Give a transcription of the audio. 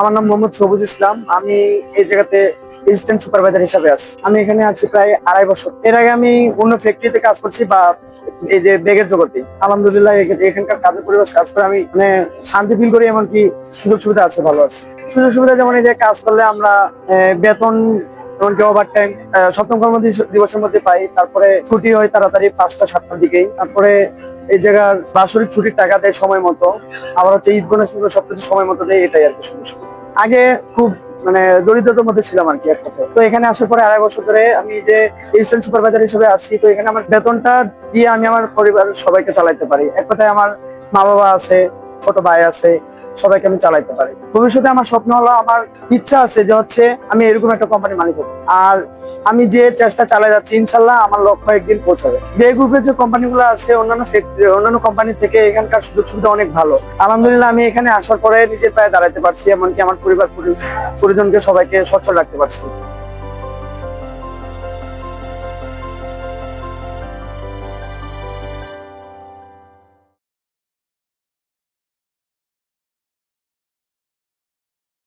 আমার নাম মোহাম্মদ সবুজ ইসলাম। আমি এই জায়গাতে অ্যাসিস্ট্যান্ট সুপারভাইজার হিসাবে আছি। আমি এখানে আছি প্রায় আড়াই বছর। এর আগে আমি অন্য ফ্যাক্টরিতে কাজ করছি বা এই যে বেগের জগতে। আলহামদুলিল্লাহ এখানকার কাজের পরিবেশ কাজ করে আমি মানে শান্তি ফিল করি এমনকি সুযোগ সুবিধা আছে ভালো আছে। সুযোগ সুবিধা যেমন এই যে কাজ করলে আমরা আহ, বেতন এমনকি ওভার টাইম সপ্তম কর্ম দিবসের মধ্যে পাই। তারপরে ছুটি হয় তাড়াতাড়ি পাঁচটা, সাতটার দিকেই। তারপরে এই জায়গার বাৎসরিক ছুটির টাকা দেয় সময় মতো। আবার হচ্ছে ঈদ বোনাস সবকিছু সময় মতো দেয়, এটাই আর কি আগে খুব মানে দরিদ্রতার মধ্যে ছিলাম আর কি এক কথা তো এখানে আসার পরে আড়াই বছর ধরে আমি যে অ্যাসিস্ট্যান্ট সুপারভাইজার হিসেবে আছি, তো এখানে আমার বেতনটা দিয়ে আমি আমার পরিবার সবাইকে চালাইতে পারি। এক কথায় আমার মা বাবা আছে ছোট ভাই আছে, সবাইকে আমি চালাইতে পারি। ভবিষ্যতে আমার স্বপ্ন হলো, আমার ইচ্ছা আছে যে হচ্ছে আমি এরকম একটা কোম্পানি মালিক হব আর আমি যে চেষ্টা চালাই যাচ্ছি, ইনশাল্লাহ আমার লক্ষ্য একদিন পৌঁছাবে। বে গ্রুপের যে কোম্পানিগুলো আছে, অন্যান্য ফ্যাক্টরি অন্যান্য কোম্পানি থেকে এখানকার সুযোগ সুবিধা অনেক ভালো। আলহামদুলিল্লাহ, আমি এখানে আসার পরে নিজের পায়ে দাঁড়াতে পারছি, এমনকি আমার পরিবার পরি- পরিজনকে সবাইকে সচ্ছল রাখতে পারছি।